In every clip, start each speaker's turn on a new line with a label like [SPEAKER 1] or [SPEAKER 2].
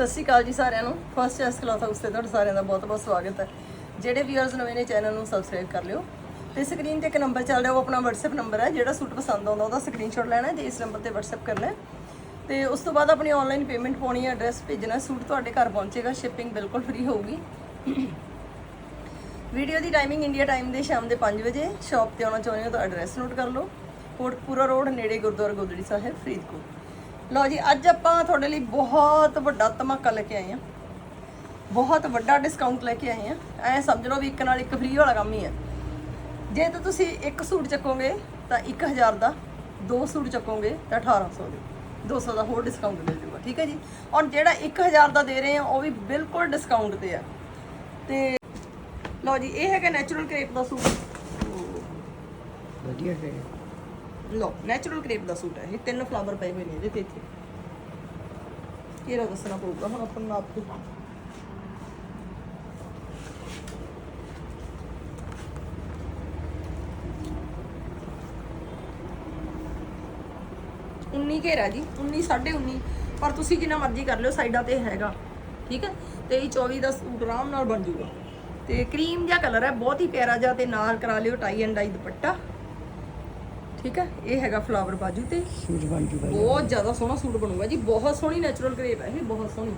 [SPEAKER 1] ਸਤਿ ਸ਼੍ਰੀ ਅਕਾਲ ਜੀ ਸਾਰਿਆਂ ਨੂੰ। ਫਸਟ ਚੈਸ ਕਲਾਸ ਹਾਊਸ ਤੇ ਤੁਹਾਡਾ ਸਾਰਿਆਂ ਦਾ ਬਹੁਤ-ਬਹੁਤ ਸਵਾਗਤ ਹੈ। ਜਿਹੜੇ ਵੀਅਰਸ ਨਵੇਂ ਨੇ ਚੈਨਲ ਨੂੰ ਸਬਸਕ੍ਰਾਈਬ ਕਰ ਲਿਓ। ਤੇ ਸਕਰੀਨ ਤੇ ਇੱਕ ਨੰਬਰ ਚੱਲ ਰਿਹਾ, ਉਹ ਆਪਣਾ WhatsApp ਨੰਬਰ ਹੈ, ਜਿਹੜਾ ਸੂਟ ਪਸੰਦ ਆਉਂਦਾ ਉਹਦਾ ਸਕਰੀਨਸ਼ਾਟ ਲੈਣਾ ਹੈ ਤੇ ਇਸ ਨੰਬਰ ਤੇ WhatsApp ਕਰਨਾ ਹੈ। ਤੇ ਉਸ ਤੋਂ ਬਾਅਦ ਆਪਣੀ ਆਨਲਾਈਨ ਪੇਮੈਂਟ ਪਾਉਣੀ ਹੈ ਐਡਰੈਸ ਭੇਜਣਾ ਸੂਟ ਤੁਹਾਡੇ ਘਰ ਪਹੁੰਚੇਗਾ ਸ਼ਿਪਿੰਗ ਬਿਲਕੁਲ ਫ੍ਰੀ ਹੋਊਗੀ। ਵੀਡੀਓ ਦੀ ਟਾਈਮਿੰਗ ਇੰਡੀਆ ਟਾਈਮ ਦੇ ਸ਼ਾਮ ਦੇ 5 ਵਜੇ ਸ਼ਾਪ ਤੇ ਆਉਣਾ ਚਾਹੁੰਦੇ ਹੋ ਤਾਂ ਐਡਰੈਸ ਨੋਟ ਕਰ ਲਓ। ਕੋਟਪੂਰਾ ਰੋਡ ਨੇੜੇ ਗੁਰਦੁਆਰਾ ਗੋਦੜੀ ਸਾਹਿਬ, ਫਰੀਦਕੋਟ। ਲਓ ਜੀ, ਅੱਜ ਆਪਾਂ ਤੁਹਾਡੇ ਲਈ ਬਹੁਤ ਵੱਡਾ ਧਮਾਕਾ ਲੈ ਕੇ ਆਏ ਹਾਂ। ਬਹੁਤ ਵੱਡਾ ਡਿਸਕਾਊਂਟ ਲੈ ਕੇ ਆਏ ਹਾਂ। ਐ ਸਮਝ ਲਓ ਵੀ ਇੱਕ ਨਾਲ ਇੱਕ ਫ੍ਰੀ ਵਾਲਾ ਕੰਮ ਹੀ ਹੈ। ਜੇ ਤਾਂ ਤੁਸੀਂ ਇੱਕ ਸੂਟ ਚੱਕੋਗੇ, ਤਾਂ 1000 ਦਾ, ਦੋ ਸੂਟ ਚੱਕੋਗੇ, ਤਾਂ 1800 ਦੇ। 200 ਦਾ ਹੋਰ ਡਿਸਕਾਊਂਟ ਮਿਲ ਜੂਗਾ, ਠੀਕ ਹੈ ਜੀ? ਔਰ ਜਿਹੜਾ 1000 ਦਾ ਦੇ ਰਹੇ ਆ ਉਹ ਵੀ ਬਿਲਕੁਲ ਡਿਸਕਾਊਂਟ ਤੇ ਆ ਤੇ ਲਓ ਜੀ, ਇਹ ਹੈਗਾ ਨੈਚੁਰਲ ਕ੍ਰੇਪ ਦਾ ਸੂਟ।
[SPEAKER 2] ਵਧੀਆ ਹੈ।
[SPEAKER 1] ਲਓ ਨੈਚੁਰਲ ਕ੍ਰੇਪ ਦਾ ਸੂਟ ਹੈ ਇਹ, ਤਿੰਨ ਫਲਾਵਰ ਪਏ ਹੋਏ ਨੇ ਇਹਦੇ ਤੇ ਇੱਥੇ। ਕਿਹੜਾ ਦੱਸਣਾ ਪਊਗਾ ਹੁਣ ਆਪਾਂ ਨੂੰ ਆਪ ਤੋਂ। ਉਨੀ ਘੇਰਾ ਜੀ 19 19.5 ਪਰ ਤੁਸੀਂ ਜਿੰਨਾ ਮਰਜ਼ੀ ਕਰ ਲਿਓ, ਸਾਈਡਾਂ ਤੇ ਹੈਗਾ, ਠੀਕ ਹੈ? 23 24 ਦਾ ਸੂਟ ਆਰਾਮ ਨਾਲ ਬਣ ਜੂਗਾ ਤੇ ਕਰੀਮ ਜਿਹਾ ਕਲਰ ਹੈ, ਬਹੁਤ ਹੀ ਪਿਆਰਾ ਜਿਹਾ, ਤੇ ਨਾਲ ਕਰਾ ਲਿਓ ਟਾਈ ਐਂਡ ਡਾਈ ਦੁਪੱਟਾ। ਠੀਕ ਹੈ? ਇਹ ਹੈਗਾ ਫਲਾਵਰ ਬਾਜੂ ਤੇ।
[SPEAKER 2] ਸੂਟ ਬਣ ਜੂਗਾ
[SPEAKER 1] ਬਹੁਤ ਜ਼ਿਆਦਾ ਸੋਹਣਾ ਸੂਟ ਬਣੂਗਾ ਜੀ। ਬਹੁਤ ਸੋਹਣੀ ਨੈਚੁਰਲ ਕਰੇਪ ਹੈ ਇਹ ਬਹੁਤ ਸੋਹਣੀ।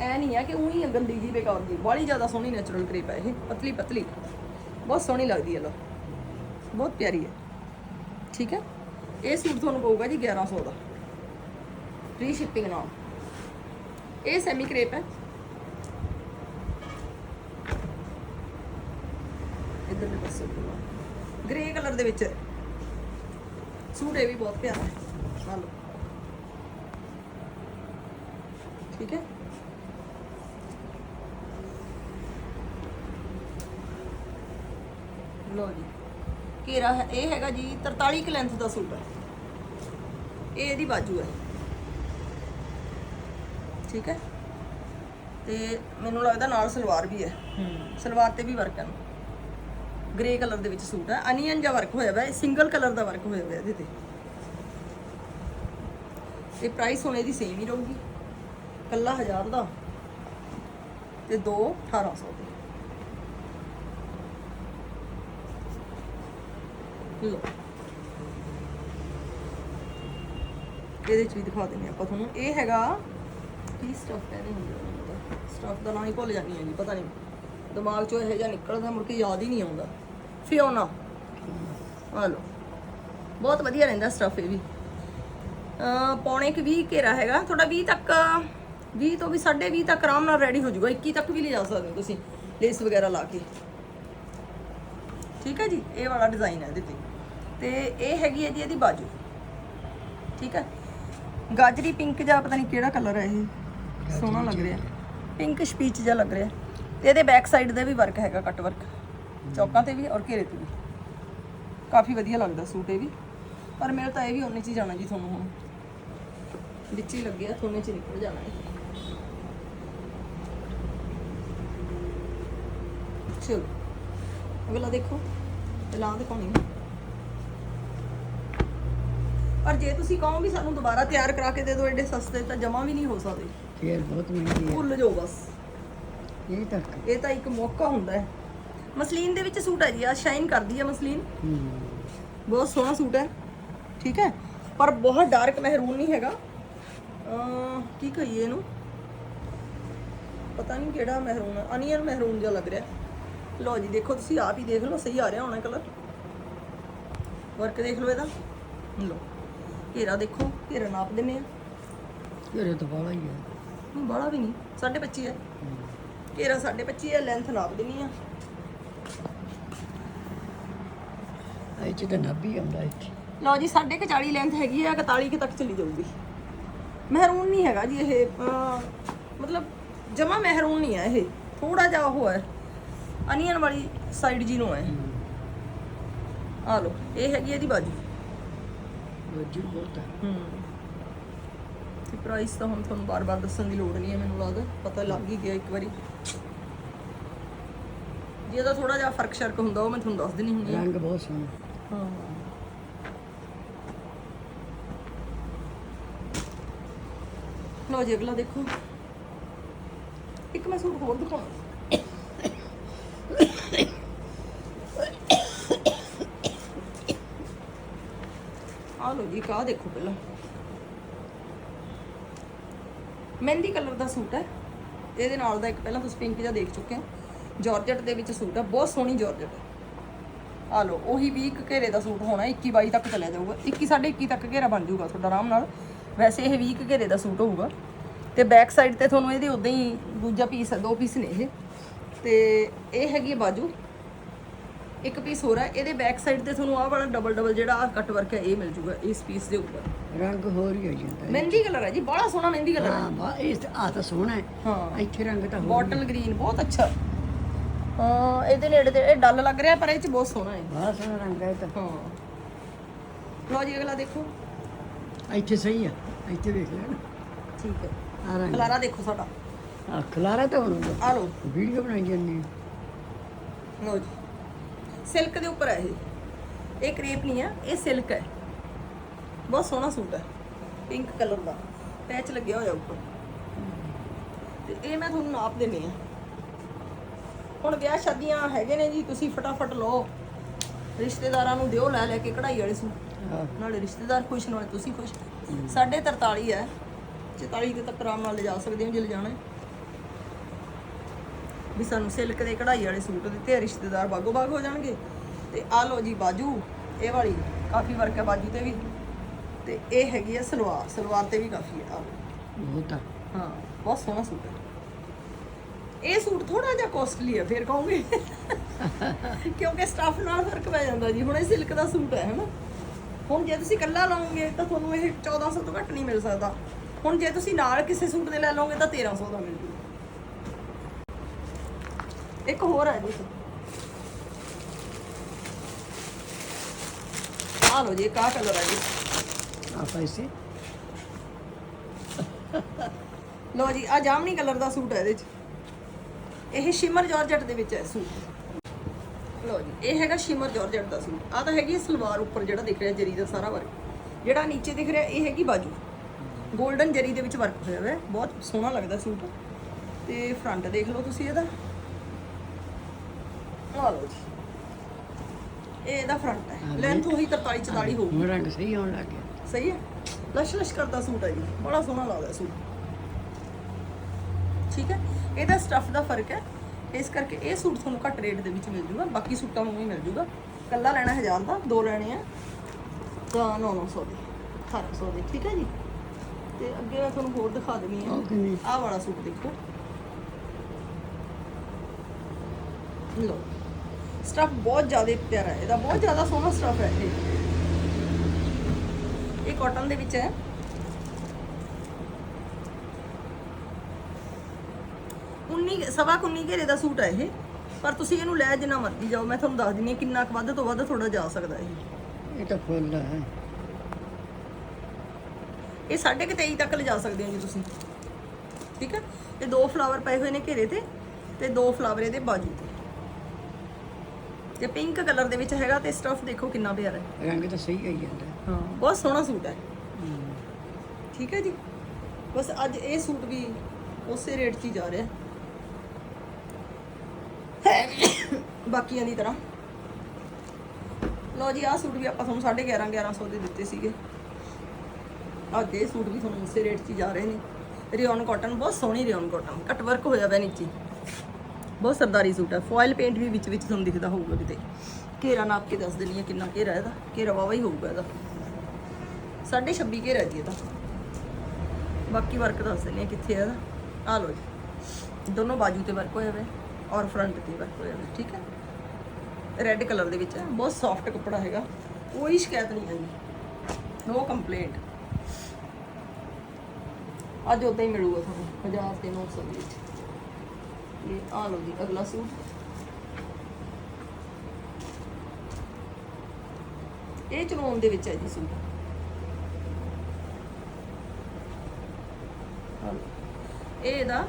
[SPEAKER 1] ਐ ਨਹੀਂ ਹੈ ਕਿ ਉਹੀ ਗੰਦੀ ਜੀ ਬੇਕਾਰ ਜੀ ਬੜੀ ਜ਼ਿਆਦਾ ਸੋਹਣੀ ਨੈਚੁਰਲ ਕਰੇਪ ਹੈ ਇਹ ਪਤਲੀ ਪਤਲੀ। ਬਹੁਤ ਸੋਹਣੀ ਲੱਗਦੀ ਹੈ ਲੋ ਬਹੁਤ ਪਿਆਰੀ ਹੈ ਠੀਕ ਹੈ? ਇਹ ਸੂਟ ਤੁਹਾਨੂੰ ਪਊਗਾ ਜੀ 1100 ਦਾ। ਫ੍ਰੀ ਸ਼ਿਪਿੰਗ ਨਾਲ। ਇਹ ਸੈਮੀ ਕਰੇਪ ਹੈ ਇਧਰ ਦੇ ਪਾਸੇ ਗ੍ਰੇ ਕਲਰ ਦੇ ਵਿੱਚ। ਸੂਟ ਇਹ ਵੀ ਬਹੁਤ ਪਿਆਰਾ ਹੈ। ਆ ਲਓ। ਠੀਕ ਹੈ। ਲੋ ਜੀ। ਘੇਰਾ ਹੈ ਇਹ ਹੈਗਾ ਜੀ 43 ਕੁ ਲੈਂਥ ਦਾ ਸੂਟ ਹੈ। ਇਹ ਇਹਦੀ ਬਾਜੂ ਹੈ। ਠੀਕ ਹੈ। ਤੇ ਮੈਨੂੰ ਲੱਗਦਾ ਨਾਲ ਸਲਵਾਰ ਵੀ ਹੈ। ਸਲਵਾਰ ਤੇ ਵੀ ਵਰਕ ਹੈ। ਗ੍ਰੇ ਕਲਰ ਦੇ ਵਿੱਚ ਸੂਟ ਹੈ ਅਨੀਅਨ ਜਿਹਾ ਵਰਕ ਹੋਇਆ ਹੋਇਆ ਹੈ ਸਿੰਗਲ ਕਲਰ ਦਾ ਵਰਕ ਹੋਇਆ ਹੋਇਆ ਇਹਦੇ ਤੇ। ਤੇ ਪ੍ਰਾਈਸ ਹੁਣ ਇਹਦੀ ਸੇਮ ਹੀ ਰਹੂਗੀ। ਕੱਲਾ 1000 ਦਾ। ਤੇ ਦੋ 1800 ਦੇ। ਲੋ ਇਹਦੇ ਚ ਵੀ ਦਿਖਾ ਦਿੰਦੇ ਆਪਾਂ ਤੁਹਾਨੂੰ। ਇਹ ਹੈਗਾ ਕੀ ਸਟਫ ਹੈ ਨਹੀਂ ਸਟਫ ਦਾ ਨਾਂ ਹੀ ਭੁੱਲ ਜਾਂਦੀ ਹਾਂ ਜੀ ਪਤਾ ਨਹੀਂ। ਦਿਮਾਗ ਚੋਂ ਇਹੋ ਜਿਹਾ ਨਿਕਲਦਾ, ਮੁੜ ਕੇ ਯਾਦ ਹੀ ਨਹੀਂ ਆਉਂਦਾ। ਫਿਓਨਾ ਆ ਲੋ ਬਹੁਤ ਵਧੀਆ ਰਹਿੰਦਾ ਸਟਫ ਇਹ ਵੀ। ਪੌਣੇ ਕਿ 20 ਘੇਰਾ ਹੈਗਾ। ਤੁਹਾਡਾ 20 ਤੱਕ 20 ਤੋਂ ਵੀ 20.5 ਤੱਕ ਆਰਾਮ ਨਾਲ ਰੈਡੀ ਹੋ ਜਾਊਗਾ। 21 ਤੱਕ ਵੀ ਲੈ ਜਾ ਸਕਦੇ ਹੋ ਤੁਸੀਂ ਲੇਸ ਵਗੈਰਾ ਲਾ ਕੇ। ਠੀਕ ਹੈ ਜੀ? ਇਹ ਵਾਲਾ ਡਿਜ਼ਾਈਨ ਹੈ ਇਹਦੇ ਤੇ। ਤੇ ਇਹ ਹੈਗੀ ਹੈ ਜੀ ਇਹਦੀ ਬਾਜੂ। ਠੀਕ ਹੈ? ਗਾਜਰੀ ਪਿੰਕ ਜਾਂ ਪਤਾ ਨਹੀਂ ਕਿਹੜਾ ਕਲਰ ਹੈ ਇਹ। ਸੋਹਣਾ ਲੱਗ ਰਿਹਾ। ਪਿੰਕ ਸਪੀਚ ਜਿਹਾ ਲੱਗ ਰਿਹਾ। ਤੇ ਇਹਦੇ ਬੈਕ ਸਾਈਡ ਤੇ ਵੀ ਵਰਕ ਹੈਗਾ ਕੱਟ ਵਰਕ ਚੌਕਾਂ ਤੇ ਵੀ ਔਰ ਘੇਰੇ ਤੇ ਵੀ। ਕਾਫੀ ਵਧੀਆ ਲੱਗਦਾ ਸੂਟ ਇਹ ਵੀ। ਪਰ ਮੇਰੇ ਤਾਂ ਇਹ ਵੀ ਉਹਨੇ ਚ ਹੀ ਜਾਣਾ ਜੀ ਤੁਹਾਨੂੰ ਹੁਣ। ਵਿੱਚ ਹੀ ਲੱਗਿਆ ਥੋਨੇ ਚ ਨਿਕਲ ਜਾਣਾ ਹੈ ਚਲੋ ਅਗਲਾ ਦੇਖੋ ਪਹਿਲਾਂ ਦਿਖਾਉਣੀ ਹੈ ਪਰ ਜੇ ਤੁਸੀਂ ਕਹੋ ਵੀ ਸਾਨੂੰ ਦੁਬਾਰਾ ਤਿਆਰ ਕਰਾ ਕੇ ਦੇ ਦਿਓ ਐਡੇ ਸਸਤੇ ਤਾਂ ਜਮਾ ਵੀ ਨਹੀਂ ਹੋ ਸਕਦੇ।
[SPEAKER 2] ਫੇਰ ਬਹੁਤ ਮਹਿੰਗੀ ਹੈ
[SPEAKER 1] ਭੁੱਲ ਜਾਓ ਬਸ।
[SPEAKER 2] ਇਹ ਤੱਕ
[SPEAKER 1] ਇਹ ਤਾਂ ਇੱਕ ਮੌਕਾ ਹੁੰਦਾ ਹੈ। ਮਸਲੀਨ ਦੇ ਵਿੱਚ ਸੂਟ ਹੈ ਜੀ ਆ ਸ਼ਾਈਨ ਕਰਦੀ ਹੈ ਮਸਲੀਨ। ਬਹੁਤ ਸੋਹਣਾ ਸੂਟ ਹੈ ਠੀਕ ਹੈ? ਪਰ ਬਹੁਤ ਡਾਰਕ ਮਹਿਰੂਨ ਨਹੀਂ ਹੈਗਾ। ਅਹ ਕੀ ਕਹੀਏ ਇਹਨੂੰ? ਪਤਾ ਨਹੀਂ ਕਿਹੜਾ ਮਹਿਰੂਨ ਹੈ ਅਨੀਅਨ ਮਹਿਰੂਨ ਜਿਹਾ ਲੱਗ ਰਿਹਾ। ਲਓ ਜੀ ਦੇਖੋ ਤੁਸੀਂ ਆਪ ਹੀ ਦੇਖ ਲਓ ਸਹੀ ਆ ਰਿਹਾ ਹੋਣਾ ਕਲਰ ਵਰਕ ਦੇਖ ਲਓ ਇਹਦਾ। ਲਓ ਘੇਰਾ ਦੇਖੋ ਘੇਰਾ ਨਾਪ ਦਿੰਨੇ ਆ।
[SPEAKER 2] ਘਰੇ ਤੋਂ ਬਾਲਾ ਹੀ ਹੈ।
[SPEAKER 1] ਨਹੀਂ ਬੜਾ ਵੀ ਨਹੀਂ 25 ਹੈ। ਘੇਰਾ 25 ਹੈ ਲੈਂਥ ਨਾਪ ਦੇਣੀ ਆ।
[SPEAKER 2] ਇਹ ਚ ਤਾਂ ਨਾਭੀ ਆਉਂਦਾ ਇੱਥੇ।
[SPEAKER 1] ਲਓ ਜੀ 40 ਲੈਂਥ ਹੈਗੀ ਹੈ 41 ਕੁ ਤੱਕ ਚਲੀ ਜਾਊਗੀ। ਮਹਿਰੂਨ ਨਹੀਂ ਹੈਗਾ ਜੀ ਇਹ ਅਹ, ਮਤਲਬ ਜਮਾ ਮਹਿਰੂਨ ਨਹੀਂ ਹੈ ਇਹ। ਥੋੜਾ ਜਿਹਾ ਉਹ ਹੈ। ਅਨੀਅਨ ਵਾਲੀ ਸਾਈਡ ਜੀ ਨੂੰ ਹੈ। ਆ ਲਓ ਇਹ ਹੈਗੀ ਇਹਦੀ ਬਾਜੂ।
[SPEAKER 2] ਵੱਜੂ ਬਹੁਤ ਹੈ।
[SPEAKER 1] ਹੂੰ। ਤੇ ਪ੍ਰਾਈਸ ਤਾਂ ਹੁਣ ਤੁਹਾਨੂੰ ਬਾਰ-ਬਾਰ ਦੱਸਣ ਦੀ ਲੋੜ ਨਹੀਂ ਹੈ ਮੈਨੂੰ ਲੱਗਦਾ। ਪਤਾ ਲੱਗ ਹੀ ਗਿਆ ਇੱਕ ਵਾਰੀ। ਜੇ ਇਹਦਾ ਥੋੜਾ ਜਿਹਾ ਫ਼ਰਕ ਸ਼ਰਕ ਹੁੰਦਾ ਉਹ ਮੈਂ ਤੁਹਾਨੂੰ ਦੱਸ ਦੇਣੀ ਹੁੰਦੀ ਹੈ।
[SPEAKER 2] ਰੰਗ ਬਹੁਤ ਸੋਹਣਾ।
[SPEAKER 1] ਹਾਂ। ਲਓ ਜੀ, ਅਗਲਾ ਦੇਖੋ। ਇੱਕ ਮੈਂ ਸੂਟ ਹੋਰ ਦਿਖਾਉਣਾ ਆ ਲੋ ਜੀ ਕਾ ਦੇਖੋ ਪਹਿਲਾਂ। ਮਹਿੰਦੀ ਕਲਰ ਦਾ ਸੂਟ ਹੈ। ਇਹਦੇ ਨਾਲ ਦਾ ਇੱਕ ਪਹਿਲਾਂ ਤੁਸੀਂ ਪਿੰਕ ਜਿਹਾ ਦੇਖ ਚੁੱਕੇ ਹੋ। ਜਾਰਜਟ ਦੇ ਵਿੱਚ ਸੂਟ ਹੈ। ਬਹੁਤ ਸੋਹਣੀ ਜਾਰਜਟ ਹੈ। ਆ ਲੋ ਉਹੀ 20 ਕੁ ਘੇਰੇ ਦਾ ਸੂਟ ਹੋਣਾ 21 22 ਤੱਕ ਚਲਿਆ ਜਾਊਗਾ। 21 ਸਾਢੇ 21 ਤੱਕ ਘੇਰਾ ਬਣ ਜਾਊਗਾ ਤੁਹਾਡਾ ਆਰਾਮ ਨਾਲ। ਵੈਸੇ ਇਹ 20 ਕੁ ਘੇਰੇ ਦਾ ਸੂਟ ਹੋਊਗਾ। ਤੇ ਬੈਕ ਸਾਈਡ ਤੇ ਤੁਹਾਨੂੰ ਇਹਦੇ ਉਦਾਂ ਹੀ ਦੂਜਾ ਪੀਸ ਹੈ ਦੋ ਪੀਸ ਨੇ ਇਹ। ਤੇ ਇਹ ਹੈਗੀ ਬਾਜੂ। ਇੱਕ ਪੀਸ ਹੋਰ ਹੈ ਇਹਦੇ ਬੈਕ ਸਾਈਡ ਤੇ ਤੁਹਾਨੂੰ ਆਹ ਵਾਲਾ ਡਬਲ ਡਬਲ ਜਿਹੜਾ ਆ ਕੱਟ ਵਰਕ ਹੈ ਇਹ ਮਿਲ ਜੂਗਾ ਇਸ ਪੀਸ ਦੇ ਉੱਪਰ।
[SPEAKER 2] ਰੰਗ ਹੋਰ ਹੀ ਹੋ ਜਾਂਦਾ। ਹੈ।
[SPEAKER 1] ਮਹਿੰਦੀ ਕਲਰ ਹੈ ਜੀ ਬੜਾ ਸੋਹਣਾ ਮਹਿੰਦੀ ਕਲਰ ਹੈ।
[SPEAKER 2] ਹਾਂ ਬਾ ਇਹ ਆ ਤਾਂ ਸੋਹਣਾ ਹੈ।
[SPEAKER 1] ਹਾਂ।
[SPEAKER 2] ਇੱਥੇ ਰੰਗ ਤਾਂ ਹੋਰ
[SPEAKER 1] ਬੋਟਲ ਗ੍ਰੀਨ ਬਹੁਤ ਅੱਛਾ। ਹਾਂ ਇਹਦੇ ਨੇੜੇ ਤੇ ਇਹ ਡੱਲ ਲੱਗ ਰਿਹਾ ਪਰ ਇਹ ਚ ਬਹੁਤ ਸੋਹਣਾ ਹੈ।
[SPEAKER 2] ਬਹੁਤ ਸੋਹਣਾ ਰੰਗ ਹੈ ਇਹ ਤਾਂ।
[SPEAKER 1] ਹਾਂ। ਲਓ ਜੀ ਅਗਲਾ ਦੇਖੋ।
[SPEAKER 2] ਇੱਥੇ ਸਹੀ ਆ ਇੱਥੇ ਵੇਖ ਲੈਣਾ
[SPEAKER 1] ਠੀਕ ਹੈ।
[SPEAKER 2] ਆ ਰੰਗ।
[SPEAKER 1] ਕਲਾਰਾ ਦੇਖੋ ਸਾਡਾ।
[SPEAKER 2] ਆ ਖਲਾਰਾ ਤਾਂ ਹੁਣ
[SPEAKER 1] ਆ ਲਓ।
[SPEAKER 2] ਵੀਡੀਓ ਬਣਾਈ ਜਾਂਦੀ ਹੈ।
[SPEAKER 1] ਲਓ ਜੀ। ਸਿਲਕ ਦੇ ਉੱਪਰ ਹੈ ਇਹ। ਇਹ ਕ੍ਰੇਪ ਨਹੀਂ ਆ ਇਹ ਸਿਲਕ ਹੈ। ਬਹੁਤ ਸੋਹਣਾ ਸੂਟ ਹੈ ਪਿੰਕ ਕਲਰ ਦਾ। ਪੈਚ ਲੱਗਿਆ ਹੋਇਆ ਉੱਪਰ। ਤੇ ਇਹ ਮੈਂ ਤੁਹਾਨੂੰ ਨਾਪ ਦੇਣੀ ਆ ਹੁਣ ਵਿਆਹ ਸ਼ਾਦੀਆਂ ਹੈਗੇ ਨੇ ਜੀ ਤੁਸੀਂ ਫਟਾਫਟ ਲਓ। ਰਿਸ਼ਤੇਦਾਰਾਂ ਨੂੰ ਦਿਓ ਲੈ ਲੈ ਕੇ ਕਢਾਈ ਵਾਲੇ ਸੂਟ। ਨਾਲੇ ਰਿਸ਼ਤੇਦਾਰ ਖੁਸ਼ ਨਾਲੇ ਤੁਸੀਂ ਖੁਸ਼। ਸਾਢੇ 43 ਹੈ। 44 ਦੇ ਤੱਕ ਆਰਾਮ ਨਾਲ ਲਿਜਾ ਸਕਦੇ ਹੋ ਜੇ ਲਿਜਾਣਾ ਵੀ ਸਾਨੂੰ ਸਿਲਕ ਦੇ ਕਢਾਈ ਵਾਲੇ ਸੂਟ ਦਿੱਤੇ ਰਿਸ਼ਤੇਦਾਰ ਬਾਗੋ ਬਾਗ ਹੋ ਜਾਣਗੇ। ਤੇ ਆ ਲਓ ਜੀ ਬਾਜੂ ਇਹ ਵਾਲੀ। ਕਾਫੀ ਵਰਕ ਹੈ ਬਾਜੂ ਤੇ ਵੀ। ਤੇ ਇਹ ਹੈਗੀ ਹੈ ਸਲਵਾਰ ਸਲਵਾਰ ਤੇ ਵੀ ਕਾਫੀ ਹੈ। ਆ
[SPEAKER 2] ਬਹੁਤ
[SPEAKER 1] ਹਾਂ ਬਹੁਤ ਸੋਹਣਾ ਸੂਟ ਹੈ। ਇਹ ਸੂਟ ਥੋੜਾ ਜਿਹਾ ਕੋਸਟਲੀ ਹੈ ਫਿਰ ਕਹੋਗੇ। ਕਿਉਂਕਿ ਸਟਾਫ ਨਾਲ ਫ਼ਰਕ ਪੈ ਜਾਂਦਾ ਜੀ। ਹੁਣ ਇਹ ਸਿਲਕ ਦਾ ਸੂਟ ਹੈ ਹਨਾ? ਹੁਣ ਜੇ ਤੁਸੀਂ ਇਕੱਲਾ ਲਓਗੇ ਤਾਂ ਤੁਹਾਨੂੰ ਇਹ 1400 ਤੋਂ ਘੱਟ ਨਹੀਂ ਮਿਲ ਸਕਦਾ। ਹੁਣ ਜੇ ਤੁਸੀਂ ਨਾਲ ਕਿਸੇ ਸੂਟ ਦੇ ਲੈ ਲਓਗੇ ਤਾਂ 1300 ਦਾ ਮਿਲ ਜੂਗਾ ਇੱਕ ਹੋਰ ਹੈ ਜੀ। ਆ ਲਓ ਜੀ ਕਾ ਕਲਰ ਹੈ ਜੀ।
[SPEAKER 2] ਆ ਪੈਸੇ
[SPEAKER 1] ਲਓ ਜੀ ਆ ਜਾਮਨੀ ਕਲਰ ਦਾ ਸੂਟ ਹੈ ਇਹਦੇ 'ਚ। ਇਹ ਸ਼ਿਮਰ ਜਾਰਜਟ ਦੇ ਵਿੱਚ ਹੈ ਸੂਟ। ਲਓ ਜੀ ਇਹ ਹੈਗਾ ਸ਼ਿਮਰ ਜਾਰਜਟ ਦਾ ਸੂਟ। ਆ ਤਾਂ ਹੈਗੀ ਸਲਵਾਰ ਉੱਪਰ ਜਿਹੜਾ ਦਿਖ ਰਿਹਾ ਜਰੀ ਦਾ ਸਾਰਾ ਵਰਕ ਜਿਹੜਾ ਨੀਚੇ ਦਿਖ ਰਿਹਾ ਇਹ ਹੈਗੀ ਬਾਜੂ। 골ਡਨ ਜਰੀ ਦੇ ਵਿੱਚ ਵਰਕ ਹੋਇਆ ਹੋਇਆ ਹੈ। ਬਹੁਤ ਸੋਹਣਾ ਲੱਗਦਾ ਸੂਟ। ਤੇ ਫਰੰਟ ਦੇਖ ਲਓ ਤੁਸੀਂ ਇਹਦਾ। ਆ ਲਓ ਜੀ। ਇਹ ਇਹਦਾ ਫਰੰਟ ਹੈ। ਲੈਂਥ ਉਹੀ 43 44 ਹੋਊਗੀ।
[SPEAKER 2] ਰੰਗ ਸਹੀ ਆਉਣ ਲੱਗ ਗਿਆ।
[SPEAKER 1] ਸਹੀ ਹੈ? ਲਸ਼ ਲਸ਼ ਕਰਦਾ ਸੂਟ ਹੈ ਜੀ। ਬੜਾ ਸੋਹਣਾ ਲੱਗਦਾ ਸੂਟ। ਠੀਕ ਹੈ? ਇਹਦਾ ਸਟਫ ਦਾ ਫ਼ਰਕ ਹੈ। ਇਸ ਕਰਕੇ ਇਹ ਸੂਟ ਤੁਹਾਨੂੰ ਘੱਟ ਰੇਟ ਦੇ ਵਿੱਚ ਮਿਲ ਜੂਗਾ ਬਾਕੀ ਸੂਟਾਂ ਨੂੰ ਵੀ ਮਿਲ ਜੂਗਾ। ਕੱਲਾ ਲੈਣਾ 1000 ਦਾ ਦੋ ਲੈਣੇ ਆ। ਤਾਂ 900 ਦੇ 1800 ਦੇ ਠੀਕ ਹੈ ਜੀ? ਤੇ ਅੱਗੇ ਮੈਂ ਤੁਹਾਨੂੰ ਹੋਰ ਦਿਖਾ ਦਿੰਦੀ
[SPEAKER 2] ਉਹ ਕਿਵੇਂ?
[SPEAKER 1] ਆਹ ਵਾਲਾ ਸੂਟ ਦੇਖੋ। ਲੋ ਸਟਫ ਬਹੁਤ ਜ਼ਿਆਦਾ ਪਿਆਰਾ ਹੈ। ਇਹਦਾ ਬਹੁਤ ਜ਼ਿਆਦਾ ਸੋਹਣਾ ਸਟਫ ਹੈ ਇਹ। ਇਹ ਕਾਟਨ ਦੇ ਵਿੱਚ ਹੈ। ਸਵਾ ਕੁ 19 ਘੇਰੇ ਦਾ ਸੂਟ ਹੈ ਇਹ। ਪਰ ਤੁਸੀਂ ਇਹਨੂੰ ਲੈ ਜਿੰਨਾ ਮਰਜ਼ੀ ਜਾਓ ਮੈਂ ਤੁਹਾਨੂੰ ਦੱਸ ਦਿੰਦੀ ਹਾਂ ਕਿੰਨਾ ਕੁ ਵੱਧ ਤੋਂ ਵੱਧ ਥੋੜਾ ਜਾ ਸਕਦਾ ਇਹ।
[SPEAKER 2] ਇਹ ਤਾਂ ਫੁੱਲ ਹੈ।
[SPEAKER 1] ਇਹ ਸਾਢੇ ਕੁ 23 ਤੱਕ ਲਿਜਾ ਸਕਦੇ ਹੋ ਜੀ ਤੁਸੀਂ। ਠੀਕ ਹੈ? ਇਹ ਦੋ ਫਲਾਵਰ ਪਏ ਹੋਏ ਨੇ ਘੇਰੇ ਤੇ ਤੇ ਦੋ ਫਲਾਵਰ ਇਹਦੇ ਬਾਜੂ ਤੇ। ਤੇ ਪਿੰਕ ਕਲਰ ਦੇ ਵਿੱਚ ਹੈਗਾ ਤੇ ਸਟਫ ਦੇਖੋ ਕਿੰਨਾ ਪਿਆਰਾ ਹੈ।
[SPEAKER 2] ਰੰਗ ਤਾਂ ਸਹੀ ਆਈ ਜਾਂਦਾ।
[SPEAKER 1] ਹਾਂ ਬਹੁਤ ਸੋਹਣਾ ਸੂਟ ਹੈ। ਠੀਕ ਹੈ ਜੀ? ਬਸ ਅੱਜ ਇਹ ਸੂਟ ਵੀ ਉਸੇ ਰੇਟ 'ਚ ਹੀ ਜਾ ਰਿਹਾ। ਬਾਕੀਆਂ ਦੀ ਤਰ੍ਹਾਂ। ਲਓ ਜੀ, ਆਹ ਸੂਟ ਵੀ ਆਪਾਂ ਤੁਹਾਨੂੰ 11.5 1100 ਦੇ ਦਿੱਤੇ ਸੀਗੇ। ਅੱਜ ਇਹ ਸੂਟ ਵੀ ਤੁਹਾਨੂੰ ਉਸੇ ਰੇਟ 'ਚ ਜਾ ਰਹੇ ਨੇ। ਰਿਓਨ ਕਾਟਨ, ਬਹੁਤ ਸੋਹਣੀ ਰਿਓਨ ਕਾਟਨ। ਕੱਟ ਵਰਕ ਹੋਇਆ ਹੋਇਆ ਨੀਚੇ। ਬਹੁਤ ਸਰਦਾਰੀ ਸੂਟ ਹੈ ਫੋਇਲ ਪੇਂਟ ਵੀ ਵਿੱਚ ਵਿੱਚ ਤੁਹਾਨੂੰ ਦਿਖਦਾ ਹੋਊਗਾ ਕਿਤੇ। ਘੇਰਾ ਨਾਪ ਕੇ ਦੱਸ ਦਿੰਨੀ ਆ ਕਿੰਨਾ ਘੇਰਾ ਇਹਦਾ। ਘੇਰਾ ਵਾਵਾ ਹੀ ਹੋਊਗਾ ਇਹਦਾ। ਸਾਢੇ 26 ਘੇਰਾ ਜੀ ਇਹਦਾ। ਬਾਕੀ ਵਰਕ ਦੱਸ ਦਿੰਨੀ ਆ ਕਿੱਥੇ ਆ ਇਹਦਾ। ਆ ਲਓ ਜੀ। ਦੋਨੋਂ ਬਾਜੂ ਤੇ ਵਰਕ ਹੋਇਆ ਹੋਇਆ ਔਰ ਫਰੰਟ ਤੇ ਵਰਕ ਹੋਇਆ ਹੋਇਆ ਠੀਕ ਹੈ? ਰੈੱਡ ਕਲਰ ਦੇ ਵਿੱਚ ਹੈ ਬਹੁਤ ਸੌਫਟ ਕੱਪੜਾ ਹੈਗਾ ਕੋਈ ਸ਼ਿਕਾਇਤ ਨਹੀਂ ਹੈਗੀ ਨੋ ਕੰਪਲੇਂਟ ਅੱਜ ਉਦਾਂ ਹੀ ਮਿਲੂਗਾ ਤੁਹਾਨੂੰ 1000 ਤੇ 900 ਦੇ ਵਿੱਚ। ਇਹ ਆ ਲਓ ਜੀ ਅਗਲਾ ਸੂਟ। ਇਹ ਚਲੋਨ ਦੇ ਵਿੱਚ ਹੈ ਜੀ ਸੂਟ। ਇਹ ਇਹਦਾ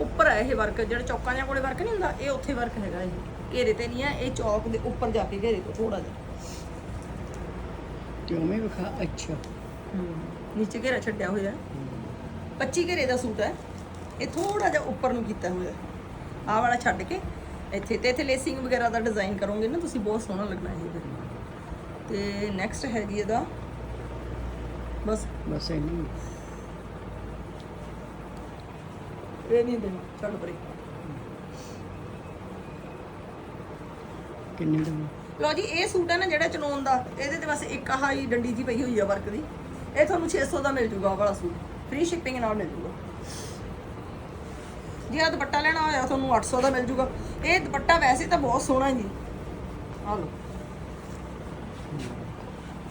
[SPEAKER 1] ਉੱਪਰ ਹੈ ਇਹ ਵਰਕ ਜਿਹੜਾ ਚੌਕਾਂ ਜਾਂ ਕੋਲੇ ਵਰਕ ਨਹੀਂ ਹੁੰਦਾ ਇਹ ਉੱਥੇ ਵਰਕ ਹੈਗਾ ਇਹ। ਘੇਰੇ ਤੇ ਨਹੀਂ ਹੈ ਇਹ ਚੌਕ ਦੇ ਉੱਪਰ ਜਾ ਕੇ ਘੇਰੇ ਤੋਂ ਥੋੜਾ ਜਿਹਾ।
[SPEAKER 2] ਉਵੇਂ ਵਿਖਾ? ਅੱਛਾ।
[SPEAKER 1] ਨੀਚੇ ਘੇਰਾ ਛੱਡਿਆ ਹੋਇਆ। ਹੈ 25 ਘੇਰੇ ਦਾ ਸੂਟ ਹੈ ਇਹ ਥੋੜਾ ਜਿਹਾ ਉੱਪਰ ਨੂੰ ਕੀਤਾ ਹੋਇਆ। ਆਹ ਵਾਲਾ ਛੱਡ ਕੇ ਇੱਥੇ ਤੇ ਇੱਥੇ ਲੇਸਿੰਗ ਵਗੈਰਾ ਦਾ ਡਿਜ਼ਾਈਨ ਕਰੋਗੇ ਨਾ ਤੁਸੀਂ ਬਹੁਤ ਸੋਹਣਾ ਲੱਗਣਾ ਹੈ ਇਹਦੇ ਤੇ ਨੈਕਸਟ ਹੈ ਜੀ ਇਹਦਾ ਬਸ।
[SPEAKER 2] ਬਸ ਇੰਨੀ
[SPEAKER 1] ਇਹ ਨਹੀਂ ਦੇਣਾ ਛੱਡ ਪਰੇ।
[SPEAKER 2] ਕਿੰਨੇ ਦਾ
[SPEAKER 1] ਲਓ ਜੀ ਇਹ ਸੂਟ ਹੈ ਨਾ ਜਿਹੜਾ ਚਨੋਨ ਦਾ ਇਹਦੇ ਤੇ ਬਸ ਇੱਕ ਆਹ ਹੀ ਡੰਡੀ ਜੀ ਪਈ ਹੋਈ ਆ ਵਰਕ ਦੀ। ਇਹ ਤੁਹਾਨੂੰ 600 ਦਾ ਮਿਲ ਜੂਗਾ ਵਾਲਾ ਸੂਟ। ਫ੍ਰੀ ਸ਼ਿਪਿੰਗ ਨਾਲ ਮਿਲ ਜੂਗਾ। ਜੇ ਆ ਦੁਪੱਟਾ ਲੈਣਾ ਹੋਇਆ ਤੁਹਾਨੂੰ 800 ਦਾ ਮਿਲ ਜੂਗਾ। ਇਹ ਦੁਪੱਟਾ ਵੈਸੇ ਤਾਂ ਬਹੁਤ ਸੋਹਣਾ ਹੈ ਜੀ। ਆ ਲਓ।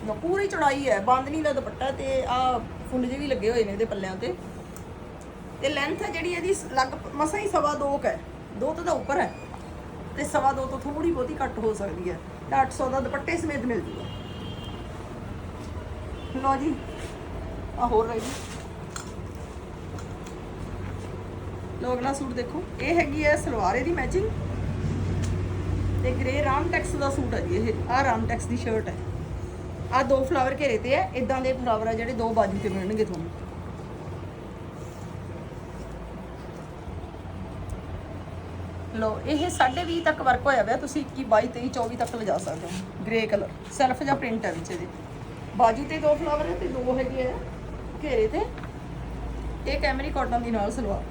[SPEAKER 1] ਨਾ ਪੂਰੀ ਚੜਾਈ ਹੈ। ਬਾਂਦਨੀ ਦਾ ਦੁਪੱਟਾ ਤੇ ਆ ਫੁੱਲ ਜਿਹੇ ਵੀ ਲੱਗੇ ਹੋਏ ਨੇ ਇਹਦੇ ਪੱਲਿਆਂ ਤੇ। ਤੇ ਲੈਂਥ ਹੈ ਜਿਹੜੀ ਇਹਦੀ ਲੱਗ ਮਸਾ ਹੀ ਸਵਾ ਦੋ ਕ ਹੈ। ਦੋ ਤੋਂ ਤਾਂ ਉੱਪਰ ਹੈ। ਤੇ ਸਵਾ ਦੋ ਤੋਂ ਥੋੜੀ ਬਹੁਤੀ ਘੱਟ ਹੋ ਸਕਦੀ ਹੈ। ਤੇ 800 ਦਾ ਦੁਪੱਟੇ ਸਮੇਤ ਮਿਲ ਜੂਗਾ। ਲਓ ਜੀ ਆ ਹੋਰ ਰਹੀ ਜੀ। ਅਗਲਾ ਸੂਟ ਦੇਖੋ। ਇਹ ਹੈਗੀ ਹੈ ਸਲਵਾਰ, ਇਹਦੀ ਮੈਚਿੰਗ ਤੇ ਗ੍ਰੇ ਰਾਮਟੈਕਸ ਦਾ ਸੂਟ ਹੈ ਜੀ ਇਹ। ਆ ਰਾਮਟੈਕਸ ਦੀ ਸ਼ਰਟ ਹੈ। ਆ ਦੋ ਫਲਾਵਰ ਘੇਰੇ ਤੇ ਹੈ। ਇਦਾਂ ਦੇ ਫਲਾਵਰ ਆ ਜਿਹੜੇ ਦੋ ਬਾਜੂ ਤੇ ਮਿਲਣਗੇ ਤੁਹਾਨੂੰ। ਲਓ ਇਹ 20 ਤੱਕ ਵਰਕ ਹੋਇਆ ਹੋਇਆ ਤੁਸੀਂ 21 22 23 24 ਤੱਕ ਲਿਜਾ ਸਕਦੇ ਹੋ। ਗ੍ਰੇ ਕਲਰ ਸੈਲਫ ਜਾਂ ਪ੍ਰਿੰਟ ਹੈ ਵਿੱਚ ਇਹਦੇ। ਬਾਜੂ ਤੇ ਦੋ ਫਲਾਵਰ ਹੈ ਤੇ ਦੋ ਹੈਗੇ ਆ ਘੇਰੇ ਤੇ। ਇਹ ਕੈਮਰੀ ਕਾਟਨ ਦੀ ਨਾਲ ਸਲਵਾਰ।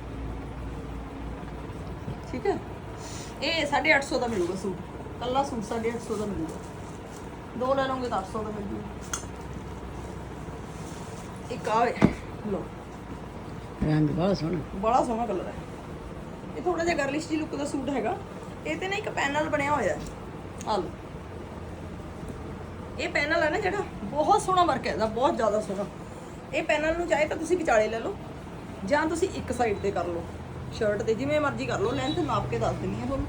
[SPEAKER 1] ਠੀਕ ਹੈ? ਇਹ 850 ਦਾ ਮਿਲੂਗਾ ਸੂਟ। ਕੱਲਾ ਸੂਟ 850 ਦਾ ਮਿਲੂਗਾ। ਦੋ ਲੈ ਲਓਗੇ ਤਾਂ 800 ਦਾ ਮਿਲ ਜੂਗਾ। ਇੱਕ ਆ ਲਓ।
[SPEAKER 2] ਰੰਗ ਬਹੁਤ ਸੋਹਣਾ।
[SPEAKER 1] ਬੜਾ ਸੋਹਣਾ ਕਲਰ ਹੈ। ਇਹ ਥੋੜਾ ਜਿਹਾ ਗਰਲਿਸ਼ ਜੀ ਲੁੱਕ ਦਾ ਸੂਟ ਹੈਗਾ। ਇਹ ਤੇ ਨਾ ਇੱਕ ਪੈਨਲ ਬਣਿਆ ਹੋਇਆ ਹੈ। ਆ ਲਓ। ਇਹ ਪੈਨਲ ਹੈ ਨਾ ਜਿਹੜਾ, ਬਹੁਤ ਸੋਹਣਾ ਵਰਕ ਹੈ ਇਹਦਾ, ਬਹੁਤ ਜ਼ਿਆਦਾ ਸੋਹਣਾ। ਇਹ ਪੈਨਲ ਨੂੰ ਚਾਹੇ ਤਾਂ ਤੁਸੀਂ ਵਿਚਾਲੇ ਲੈ ਲਓ, ਜਾਂ ਤੁਸੀਂ ਇੱਕ ਸਾਈਡ ਤੇ ਕਰ ਲਓ। ਸ਼ਰਟ ਤੇ ਜਿਵੇਂ ਮਰਜ਼ੀ ਕਰ ਲਓ ਲੈਂਥ ਨਾਪ ਕੇ ਦੱਸ ਦਿੰਨੀ ਆ ਤੁਹਾਨੂੰ।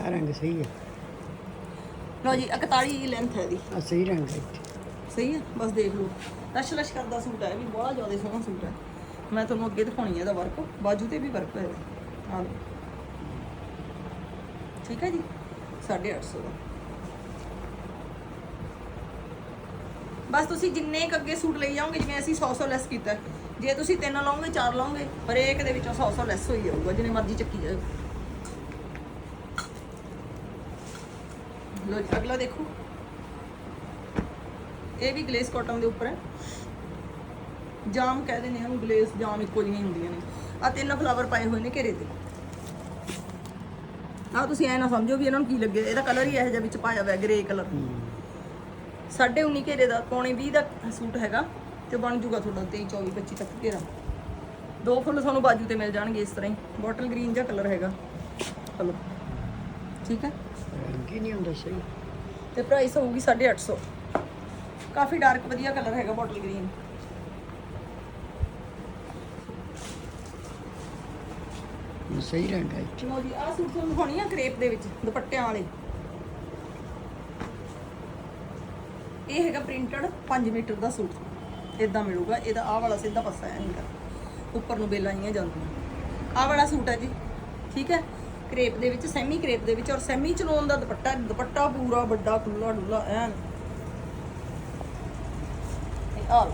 [SPEAKER 2] ਆ ਰੰਗ ਸਹੀ ਹੈ
[SPEAKER 1] ਲਓ ਜੀ 41 ਲੈਂਥ ਹੈ ਇਹਦੀ।
[SPEAKER 2] ਆ ਸਹੀ ਰੰਗ ਹੈ
[SPEAKER 1] ਸਹੀ ਹੈ ਬਸ ਦੇਖ ਲਓ। ਲਸ਼ ਲਸ਼ ਕਰਦਾ ਸੂਟ ਹੈ ਇਹ ਵੀ ਬਹੁਤ ਜ਼ਿਆਦਾ ਸੋਹਣਾ ਸੂਟ ਹੈ ਮੈਂ ਤੁਹਾਨੂੰ ਅੱਗੇ ਦਿਖਾਉਣੀ ਹੈ ਇਹਦਾ ਵਰਕ ਬਾਜੂ ਤੇ ਵੀ ਵਰਕ ਆ ਲਓ। ਠੀਕ ਹੈ ਜੀ? 850 ਦਾ। ਬਸ ਤੁਸੀਂ ਜਿੰਨੇ ਕ ਅੱਗੇ ਸੂਟ ਲਈ ਜਾਓਗੇ ਜਿਵੇਂ ਅਸੀਂ 100 100 ਲੈਸ ਕੀਤਾ। ਹੈ। ਜੇ ਤੁਸੀਂ ਤਿੰਨ ਲਾਓਗੇ ਚਾਰ ਲਾਓਗੇ ਹਰੇਕ ਦੇ ਵਿੱਚੋਂ 100 100 ਲੈਸ ਹੋਈ ਜਾਊਗਾ ਜਿੰਨੇ ਮਰਜ਼ੀ ਚੱਕੀ ਜਾਓ। ਲੋ ਜੀ ਅਗਲਾ ਦੇਖੋ। ਇਹ ਵੀ ਗਲੇਸ ਕਾਟਨ ਦੇ ਉੱਪਰ ਹੈ। ਜਾਮ ਕਹਿ ਦਿੰਦੇ ਹਨ ਗਲੇਸ ਜਾਮ ਇੱਕੋ ਜਿਹੀਆਂ ਹੀ ਹੁੰਦੀਆਂ ਨੇ। ਆ ਤਿੰਨ ਫਲਾਵਰ ਪਾਏ ਹੋਏ ਨੇ ਘੇਰੇ ਤੇ। ਆ ਤੁਸੀਂ ਐ ਨਾ ਸਮਝੋ ਵੀ ਇਹਨਾਂ ਨੂੰ ਕੀ ਲੱਗੇ। ਇਹਦਾ ਕਲਰ ਹੀ ਇਹੋ ਜਿਹਾ ਵਿੱਚ ਪਾਇਆ ਹੋਇਆ ਗ੍ਰੇ ਕਲਰ ਸਾਢੇ 19 ਘੇਰੇ ਦਾ ਪੌਣੇ 20 ਦਾ ਸੂਟ ਹੈਗਾ ਤੇ ਬਣ ਜੂਗਾ ਤੁਹਾਡਾ 23 24 25 ਤੱਕ ਘੇਰਾ। ਦੋ ਫੁੱਲ ਤੁਹਾਨੂੰ ਬਾਜੂ ਤੇ ਮਿਲ ਜਾਣਗੇ ਇਸ ਤਰ੍ਹਾਂ ਹੀ। ਬੋਟਲ ਗ੍ਰੀਨ ਜਿਹਾ ਕਲਰ ਹੈਗਾ। ਚਲੋ। ਠੀਕ ਹੈ?
[SPEAKER 2] ਹੀ ਨਹੀਂ ਹੁੰਦਾ ਸਹੀ।
[SPEAKER 1] ਤੇ ਪ੍ਰਾਈਸ ਹੋਊਗੀ 850 ਕਾਫੀ ਡਾਰਕ ਵਧੀਆ ਕਲਰ ਹੈਗਾ ਬੋਟਲ ਗ੍ਰੀਨ
[SPEAKER 2] ਇਹ ਸਹੀ ਰੰਗ ਹੈ।
[SPEAKER 1] ਲੋ ਜੀ ਆਹ ਸੂਟ ਤੁਹਾਨੂੰ ਹੋਣੀ ਆ ਕ੍ਰੇਪ ਦੇ ਵਿੱਚ ਦੁਪੱਟਿਆਂ ਵਾਲੇ। ਇਹ ਹੈਗਾ ਪ੍ਰਿੰਟਡ 5 ਮੀਟਰ ਦਾ ਸੂਟ। ਇਦਾਂ ਮਿਲੂਗਾ ਇਹਦਾ ਆਹ ਵਾਲਾ ਸਿੱਧਾ ਪਾਸਾ ਹੈ ਇਹਦਾ ਉੱਪਰ ਨੂੰ ਬੇਲਾਂ ਆਈਆਂ ਜਾਂਦੀਆਂ। ਆਹ ਵਾਲਾ ਸੂਟ ਹੈ ਜੀ ਠੀਕ ਹੈ? ਕ੍ਰੇਪ ਦੇ ਵਿੱਚ, ਸੈਮੀ ਕ੍ਰੇਪ ਦੇ ਵਿੱਚ ਔਰ ਸੈਮੀ ਚਲੋਨ ਦਾ ਦੁਪੱਟਾ ਦੁਪੱਟਾ ਪੂਰਾ ਵੱਡਾ ਖੁੱਲਾ ਡੁੱਲਾ ਐਨ। ਇਹ ਆਹ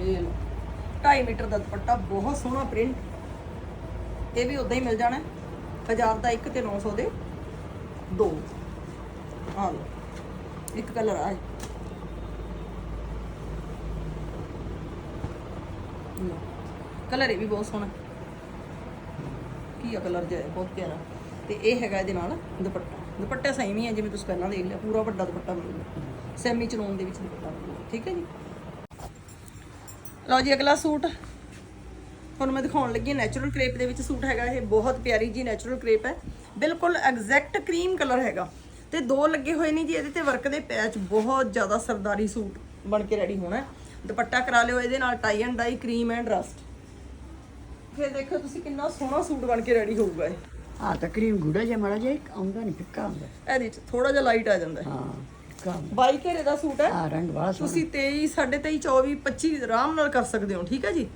[SPEAKER 1] ਇਹ 2.5 ਮੀਟਰ ਦਾ ਦੁਪੱਟਾ, ਬਹੁਤ ਸੋਹਣਾ ਪ੍ਰਿੰਟ। ਇਹ ਵੀ ਉਦਾਂ ਹੀ ਮਿਲ ਜਾਣਾ। ਹੈ। ਹਜ਼ਾਰ ਦਾ ਇੱਕ ਤੇ 900 ਦੇ ਦੋ। ਆ ਲਓ। ਇੱਕ ਕਲਰ ਆ ਕਲਰ ਇਹ ਵੀ ਬਹੁਤ ਸੋਹਣਾ। ਕੀ ਕਲਰ ਜਿਹਾ ਹੈ, ਬਹੁਤ ਪਿਆਰਾ। ਤੇ ਇਹ ਹੈਗਾ ਇਹਦੇ ਨਾਲ ਦੁਪੱਟਾ। ਦੁਪੱਟਾ ਸੇਮ ਹੀ ਹੈ ਜਿਵੇਂ ਤੁਸੀਂ ਪਹਿਲਾਂ ਦੇਖ ਲਿਆ ਪੂਰਾ ਵੱਡਾ ਦੁਪੱਟਾ ਮਿਲੂਗਾ ਸੈਮੀ ਚਨੋਨ ਦੇ ਵਿੱਚ ਦੁਪੱਟਾ ਮਿਲੂਗਾ ਠੀਕ ਹੈ ਜੀ? ਲਓ ਜੀ ਅਗਲਾ ਸੂਟ। ਤੁਹਾਨੂੰ ਮੈਂ ਦਿਖਾਉਣ ਲੱਗੀ ਨੈਚੁਰਲ ਕ੍ਰੇਪ ਦੇ ਵਿੱਚ ਸੂਟ ਹੈਗਾ ਇਹ ਬਹੁਤ ਪਿਆਰੀ ਜੀ ਨੈਚੁਰਲ ਕ੍ਰੇਪ ਹੈ। ਬਿਲਕੁਲ ਐਗਜ਼ੈਕਟ ਕਰੀਮ ਕਲਰ ਹੈਗਾ। ਤੇ ਦੋ ਲੱਗੇ ਹੋਏ ਨੇ ਜੀ ਇਹਦੇ ਤੇ ਵਰਕ ਦੇ ਪੈਚ ਬਹੁਤ ਜ਼ਿਆਦਾ ਸਰਦਾਰੀ ਸੂਟ ਬਣ ਕੇ ਰੈਡੀ ਹੋਣਾ ਹੈ। ਦੁਪੱਟਾ ਕਰਾ ਲਿਓ ਇਹਦੇ ਨਾਲ tie and dye cream and rust ਫਿਰ ਦੇਖੋ ਤੁਸੀਂ ਕਿੰਨਾ ਸੋਹਣਾ ਸੂਟ ਬਣ ਕੇ ਰੈਡੀ ਹੋਊਗਾ ਇਹ।
[SPEAKER 2] ਆ ਤਾਂ ਕਰੀਮ ਗੂੜਾ ਜਿਹਾ ਮਾੜਾ ਜਿਹਾ ਇੱਕ ਆਉਂਦਾ ਨਹੀਂ ਫਿੱਕਾ ਆਉਂਦਾ।
[SPEAKER 1] ਇਹਦੇ ਵਿੱਚ ਥੋੜਾ ਜਿਹਾ ਲਾਈਟ ਆ ਜਾਂਦਾ। ਹੈ
[SPEAKER 2] ਹਾਂ ਫਿੱਕਾ ਆਉਂਦਾ।
[SPEAKER 1] ਬਾਈ ਘੇਰੇ ਦਾ ਸੂਟ ਹੈ।
[SPEAKER 2] ਆ ਰੰਗ ਸੋਹਣਾ।
[SPEAKER 1] ਤੁਸੀਂ 23 23 24 25 ਆਰਾਮ ਨਾਲ ਕਰ ਸਕਦੇ ਹੋ ਠੀਕ ਹੈ ਜੀ?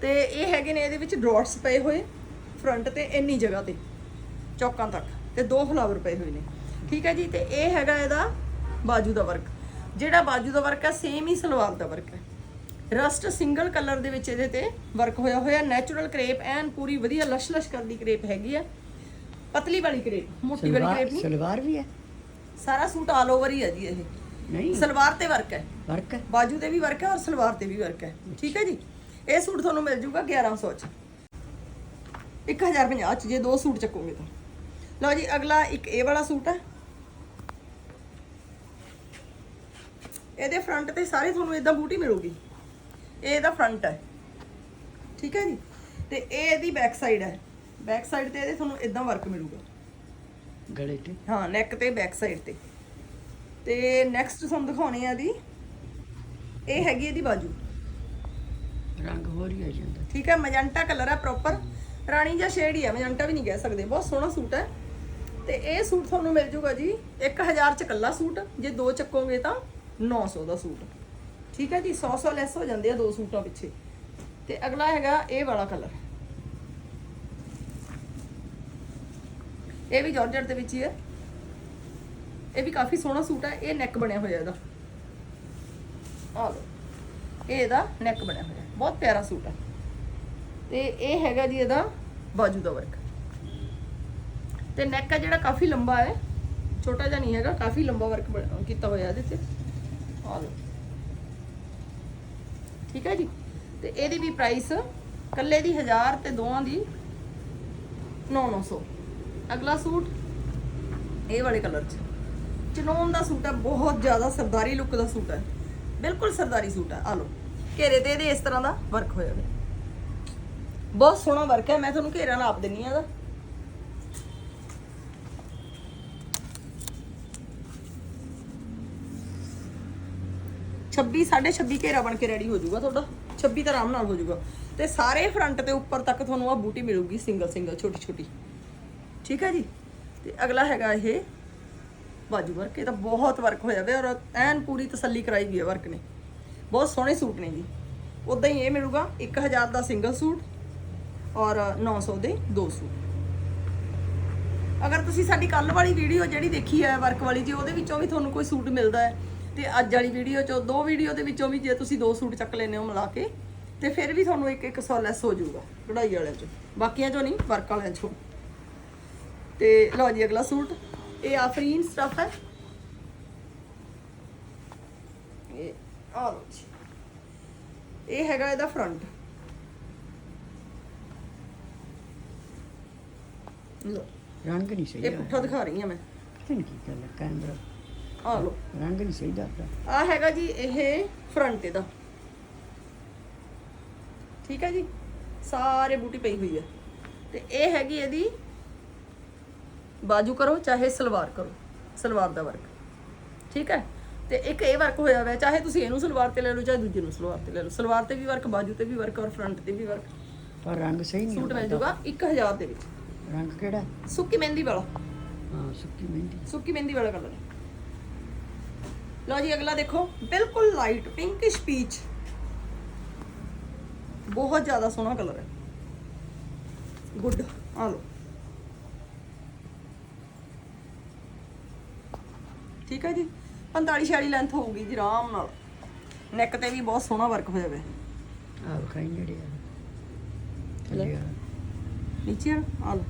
[SPEAKER 1] ਤੇ ਇਹ ਹੈਗੇ ਨੇ ਇਹਦੇ ਵਿੱਚ ਡਰਾਟਸ ਪਏ ਹੋਏ ਫਰੰਟ ਤੇ ਇੰਨੀ ਜਗ੍ਹਾ ਤੇ ਚੌਕਾਂ ਤੱਕ ਤੇ ਦੋ ਫਲਾਵਰ ਪਏ ਹੋਏ ਨੇ ਠੀਕ ਹੈ ਜੀ? ਤੇ ਇਹ ਹੈਗਾ ਇਹਦਾ ਬਾਜੂ ਦਾ ਵਰਕ ਜਿਹੜਾ ਬਾਜੂ ਦਾ ਵਰਕ ਹੈ ਸੇਮ ਹੀ ਸਲਵਾਰ ਦਾ ਵਰਕ ਹੈ। ਰਸਟ ਸਿੰਗਲ ਕਲਰ ਦੇ ਵਿੱਚ ਇਹਦੇ ਤੇ ਵਰਕ ਹੋਇਆ ਹੋਇਆ। ਨੈਚੁਰਲ ਕਰੇਪ ਐਨ ਪੂਰੀ ਵਧੀਆ ਲਸ਼ ਲਸ਼ ਕਰਦੀ ਕਰੇਪ ਹੈਗੀ ਆ। ਪਤਲੀ ਵਾਲੀ ਕਰੇਪ ਮੋਟੀ ਵਾਲੀ ਕਰੇਪ ਨਹੀਂ।
[SPEAKER 2] ਸਲਵਾਰ ਵੀ ਹੈ?
[SPEAKER 1] ਸਾਰਾ ਸੂਟ ਆਲ ਓਵਰ ਹੀ ਹੈ ਜੀ ਇਹ।
[SPEAKER 2] ਨਹੀਂ।
[SPEAKER 1] ਸਲਵਾਰ ਤੇ ਵਰਕ ਹੈ।
[SPEAKER 2] ਵਰਕ ਹੈ?
[SPEAKER 1] ਬਾਜੂ ਤੇ ਵੀ ਵਰਕ ਹੈ ਔਰ ਸਲਵਾਰ ਤੇ ਵੀ ਵਰਕ ਹੈ। ਠੀਕ ਹੈ ਜੀ? ਇਹ ਸੂਟ ਤੁਹਾਨੂੰ ਮਿਲ ਜੂਗਾ 1100 ਚ। 1050 ਚ ਜੇ ਦੋ ਸੂਟ ਚੱਕੋਗੇ ਤਾਂ। ਲਓ ਜੀ ਅਗਲਾ ਇੱਕ ਇਹ ਵਾਲਾ ਸੂਟ ਹੈ। ਇਹਦੇ ਫਰੰਟ ਤੇ ਸਾਰੇ ਤੁਹਾਨੂੰ ਇਦਾਂ ਬੂਟੀ ਮਿਲੂਗੀ। ਇਹ ਇਹਦਾ ਫਰੰਟ ਹੈ। ਠੀਕ ਹੈ ਜੀ? ਤੇ ਇਹ ਇਹਦੀ ਬੈਕ ਸਾਈਡ ਹੈ। ਬੈਕ ਸਾਈਡ ਤੇ ਇਹਦੇ ਤੁਹਾਨੂੰ ਇਦਾਂ ਵਰਕ ਮਿਲੂਗਾ।
[SPEAKER 2] ਗਲੇ ਤੇ?
[SPEAKER 1] ਹਾਂ ਨੈਕ ਤੇ ਬੈਕ ਸਾਈਡ ਤੇ। ਤੇ ਨੈਕਸਟ ਤੁਹਾਨੂੰ ਦਿਖਾਉਣੀ ਆ ਦੀ ਇਹ ਹੈਗੀ ਇਹਦੀ ਬਾਜੂ।
[SPEAKER 2] ਰੰਗ ਹੋਰ ਹੀ ਆ ਜਾਂਦਾ।
[SPEAKER 1] ਠੀਕ ਹੈ ਮੈਜੈਂਟਾ ਕਲਰ ਹੈ ਪ੍ਰੋਪਰ ਰਾਣੀ ਜਾਂ ਸ਼ੇਡ ਹੀ ਹੈ ਮੈਜੈਂਟਾ ਵੀ ਨਹੀਂ ਕਹਿ ਸਕਦੇ। ਬਹੁਤ ਸੋਹਣਾ ਸੂਟ ਹੈ। ਤੇ ਇਹ ਸੂਟ ਤੁਹਾਨੂੰ ਮਿਲ ਜੂਗਾ ਜੀ 1000 ਚ ਕੱਲਾ ਸੂਟ। ਜੇ ਦੋ ਚੱਕੋਗੇ ਤਾਂ 900 ਦਾ ਸੂਟ। ਠੀਕ ਹੈ ਜੀ 100 100 ਲੈਸ ਹੋ ਜਾਂਦੇ ਆ ਦੋ ਸੂਟਾਂ ਪਿੱਛੇ। ਤੇ ਅਗਲਾ ਹੈਗਾ ਇਹ ਵਾਲਾ ਕਲਰ ਇਹ ਵੀ ਜਾਰਜਟ ਦੇ ਵਿੱਚ ਹੀ ਹੈ। ਇਹ ਵੀ ਕਾਫੀ ਸੋਹਣਾ ਸੂਟ ਹੈ, ਇਹ ਨੈਕ ਬਣਿਆ ਹੋਇਆ ਇਹਦਾ। ਆ ਲਓ, ਇਹ ਇਹਦਾ ਨੈਕ ਬਣਿਆ ਹੋਇਆ, ਬਹੁਤ ਪਿਆਰਾ ਸੂਟ ਹੈ। ਤੇ ਇਹ ਹੈਗਾ ਜੀ ਇਹਦਾ ਬਾਜੂ ਦਾ ਵਰਕ ਤੇ ਨੈਕ ਹੈ ਜਿਹੜਾ ਕਾਫੀ ਲੰਬਾ ਹੈ, ਛੋਟਾ ਜਿਹਾ ਨਹੀਂ ਹੈਗਾ, ਕਾਫੀ ਲੰਬਾ ਵਰਕ ਕੀਤਾ ਹੋਇਆ ਇਹਦੇ ਤੇ। ਆ ਲਓ। ਠੀਕ ਹੈ ਜੀ? ਤੇ ਇਹਦੀ ਵੀ ਪ੍ਰਾਈਸ ਇਕੱਲੇ ਦੀ 1000 ਤੇ ਦੋਵਾਂ ਦੀ 9900 ਅਗਲਾ ਸੂਟ? ਇਹ ਵਾਲੇ ਕਲਰ 'ਚ। ਚਨੋਨ ਦਾ ਸੂਟ ਹੈ, ਬਹੁਤ ਜ਼ਿਆਦਾ ਸਰਦਾਰੀ ਲੁੱਕ ਦਾ ਸੂਟ ਹੈ। ਬਿਲਕੁਲ ਸਰਦਾਰੀ ਸੂਟ ਹੈ। ਆ ਲੋ ਘੇਰੇ ਤੇ ਇਹਦੇ ਇਸ ਤਰ੍ਹਾਂ ਦਾ ਵਰਕ ਹੋਇਆ ਹੋਇਆ। ਬਹੁਤ ਸੋਹਣਾ ਵਰਕ ਹੈ, ਮੈਂ ਤੁਹਾਨੂੰ ਘੇਰਾ ਨਾਪ ਦਿੰਨੀ ਆ ਦਾ 26 26.5 ਘੇਰਾ ਬਣ ਕੇ ਰੈਡੀ ਹੋ ਜਾਊਗਾ ਤੁਹਾਡਾ। 26 ਤਾਂ ਆਰਾਮ ਨਾਲ ਹੋ ਜਾਊਗਾ। ਤੇ ਸਾਰੇ ਫਰੰਟ ਤੇ ਉੱਪਰ ਤੱਕ ਤੁਹਾਨੂੰ ਆ ਬੂਟੀ ਮਿਲੂਗੀ ਸਿੰਗਲ ਸਿੰਗਲ ਛੋਟੀ ਛੋਟੀ। ਠੀਕ ਹੈ ਜੀ? ਤੇ ਅਗਲਾ ਹੈਗਾ ਇਹ ਬਾਜੂ ਵਰਕ ਇਹ ਤਾਂ ਬਹੁਤ ਵਰਕ ਹੋਇਆ ਵੇ ਔਰ ਐਨ ਪੂਰੀ ਤਸੱਲੀ ਕਰਾਈ ਗਈ ਹੈ ਵਰਕ ਨੇ। ਬਹੁਤ ਸੋਹਣੇ ਸੂਟ ਨੇ ਜੀ। ਉਦਾਂ ਹੀ ਇਹ ਮਿਲੂਗਾ 1000 ਦਾ ਸਿੰਗਲ ਸੂਟ ਔਰ 900 ਦੇ ਦੋ ਸੂਟ। ਅਗਰ ਤੁਸੀਂ ਸਾਡੀ ਕੱਲ ਵਾਲੀ ਵੀਡੀਓ ਜਿਹੜੀ ਦੇਖੀ ਹੈ ਵਰਕ ਵਾਲੀ ਜੀ, ਉਹਦੇ ਵਿੱਚੋਂ ਵੀ ਤੁਹਾਨੂੰ ਕੋਈ ਸੂਟ ਮਿਲਦਾ ਹੈ ਤੇ ਅੱਜ ਵਾਲੀ ਵੀਡੀਓ ਚੋਂ ਦੋ ਵੀਡੀਓ ਦੇ ਵਿੱਚੋਂ ਵੀ ਜੇ ਤੁਸੀਂ ਦੋ ਸੂਟ ਚੱਕ ਲੈਨੇ ਹੋ ਮਿਲਾ ਕੇ ਤੇ ਫਿਰ ਵੀ ਤੁਹਾਨੂੰ ਇੱਕ ਇੱਕ ਸੌ ਲੈਸ ਹੋ ਜਾਊਗਾ ਕਢਾਈ ਵਾਲਿਆਂ ਚੋਂ। ਬਾਕੀਆਂ ਚੋਂ ਨਹੀਂ ਵਰਕ ਵਾਲਿਆਂ ਚੋਂ। ਤੇ ਲਓ ਜੀ ਅਗਲਾ ਸੂਟ। ਇਹ ਆਫਰੀਨ ਸਟਫ ਹੈ। ਇਹ ਆ ਲਓ ਜੀ। ਇਹ ਹੈਗਾ ਇਹਦਾ ਫਰੰਟ ਲਓ।
[SPEAKER 2] ਰੰਗ ਨਹੀਂ ਸਹੀ
[SPEAKER 1] ਇਹ ਪੁੱਠਾ ਦਿਖਾ ਰਹੀ ਹਾਂ ਮੈਂ।
[SPEAKER 2] ਪਤਾ ਨਹੀਂ ਕੀ ਗੱਲ ਹੈ ਕੈਮਰਾ।
[SPEAKER 1] ਆ ਲਓ।
[SPEAKER 2] ਰੰਗ ਨਹੀਂ ਸਹੀ ਦੱਸਦਾ
[SPEAKER 1] ਆ ਹੈਗਾ ਜੀ ਇਹ ਫਰੰਟ ਇਹਦਾ। ਠੀਕ ਹੈ ਜੀ? ਸਾਰੇ ਬੂਟੀ ਪਈ ਹੋਈ ਹੈ। ਤੇ ਇਹ ਹੈਗੀ ਇਹਦੀ ਬਾਜੂ ਕਰੋ ਚਾਹੇ ਸਲਵਾਰ ਕਰੋ। ਸਲਵਾਰ ਦਾ ਵਰਕ। ਠੀਕ ਹੈ? ਤੇ ਇੱਕ ਇਹ ਵਰਕ ਹੋਇਆ ਹੋਇਆ ਚਾਹੇ ਤੁਸੀਂ ਇਹਨੂੰ ਸਲਵਾਰ ਤੇ ਲੈ ਲਓ ਚਾਹੇ ਦੂਜੇ ਨੂੰ ਸਲਵਾਰ ਤੇ ਲੈ ਲਓ। ਸਲਵਾਰ ਤੇ ਵੀ ਵਰਕ ਬਾਜੂ ਤੇ ਵੀ ਵਰਕ ਔਰ ਫਰੰਟ ਤੇ ਵੀ ਵਰਕ।
[SPEAKER 2] ਪਰ ਰੰਗ ਸਹੀ ਨਹੀਂ
[SPEAKER 1] ਸੂਟ ਮਿਲ
[SPEAKER 2] ਆਉਂਦਾ।
[SPEAKER 1] ਜਾਊਗਾ 1000 ਦੇ ਵਿੱਚ।
[SPEAKER 2] ਰੰਗ ਕਿਹੜਾ?
[SPEAKER 1] ਸੁੱਕੀ ਮਹਿੰਦੀ ਵਾਲਾ।
[SPEAKER 2] ਹਾਂ ਸੁੱਕੀ ਮਹਿੰਦੀ।
[SPEAKER 1] ਸੁੱਕੀ ਮਹਿੰਦੀ ਵਾਲਾ ਕਲਰ ਲਓ ਜੀ ਅਗਲਾ ਦੇਖੋ। ਬਿਲਕੁਲ ਲਾਈਟ ਪਿੰਕਿਸ਼ ਪੀਚ ਬਹੁਤ ਜ਼ਿਆਦਾ ਸੋਹਣਾ ਕਲਰ ਹੈ। ਗੁੱਡ ਆ ਲਓ। ਠੀਕ ਹੈ ਜੀ? 45 46 ਲੈਂਥ ਹੋਊਗੀ ਜੀ ਆਰਾਮ ਨਾਲ। ਨੈਕ ਤੇ ਵੀ ਬਹੁਤ ਸੋਹਣਾ ਵਰਕ ਹੋਇਆ ਹੋਇਆ
[SPEAKER 2] ਆ ਵਿਖਾਈ ਨੇੜੇ ਆ।
[SPEAKER 1] ਲੈ।
[SPEAKER 2] ਥੱਲੇ ਆ।
[SPEAKER 1] ਨੀਚੇ ਆ ਆ ਲਓ।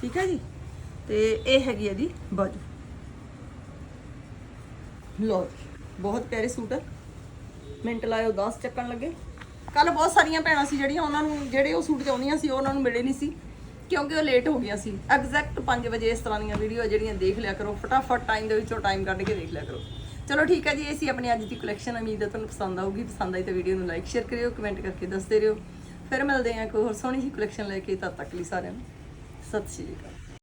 [SPEAKER 1] ਠੀਕ ਹੈ ਜੀ? ਤੇ ਇਹ ਹੈਗੀ ਇਹਦੀ ਬਾਜੂ। ਲੋ ਬਹੁਤ ਪਿਆਰੇ ਸੂਟ ਹੈ ਮਿੰਟ ਲਾਇਓ 10 ਚੱਕਣ ਲੱਗੇ। ਕੱਲ ਬਹੁਤ ਸਾਰੀਆਂ ਭੈਣਾਂ ਸੀ ਜਿਹੜੀਆਂ ਉਹਨਾਂ ਨੂੰ, ਜਿਹੜੇ ਉਹ ਸੂਟ ਚਾਹੁੰਦੀਆਂ ਸੀ, ਉਹ ਉਹਨਾਂ ਨੂੰ ਮਿਲੇ ਨਹੀਂ ਸੀ, ਕਿਉਂਕਿ ਉਹ ਲੇਟ ਹੋ ਗਈਆਂ ਸੀ। ਐਗਜ਼ੈਕਟ 5 ਵਜੇ ਇਸ ਤਰ੍ਹਾਂ ਦੀਆਂ ਵੀਡੀਓ ਜਿਹੜੀਆਂ ਦੇਖ ਲਿਆ ਕਰੋ। ਫਟਾਫਟ ਟਾਈਮ ਦੇ ਵਿੱਚੋਂ ਟਾਈਮ ਕੱਢ ਕੇ ਦੇਖ ਲਿਆ ਕਰੋ। ਚਲੋ ਠੀਕ ਹੈ ਜੀ, ਇਹ ਸੀ ਆਪਣੀ ਅੱਜ ਦੀ ਕਲੈਕਸ਼ਨ ਉਮੀਦ ਹੈ ਤੁਹਾਨੂੰ ਪਸੰਦ ਆਊਗੀ। ਪਸੰਦ ਆਈ ਤਾਂ ਵੀਡੀਓ ਨੂੰ ਲਾਈਕ ਸ਼ੇਅਰ ਕਰਿਓ ਕਮੈਂਟ ਕਰਕੇ ਦੱਸਦੇ ਰਹੋ। ਫਿਰ ਮਿਲਦੇ ਹਾਂ ਕੋਈ ਹੋਰ ਸੋਹਣੀ ਜਿਹੀ ਕਲੈਕਸ਼ਨ ਲੈ ਕੇ। ਤਦ ਤੱਕ ਲਈ ਸਾਰਿਆਂ ਨੂੰ, ਸਤਿ ਸ਼੍ਰੀ ਅਕਾਲ।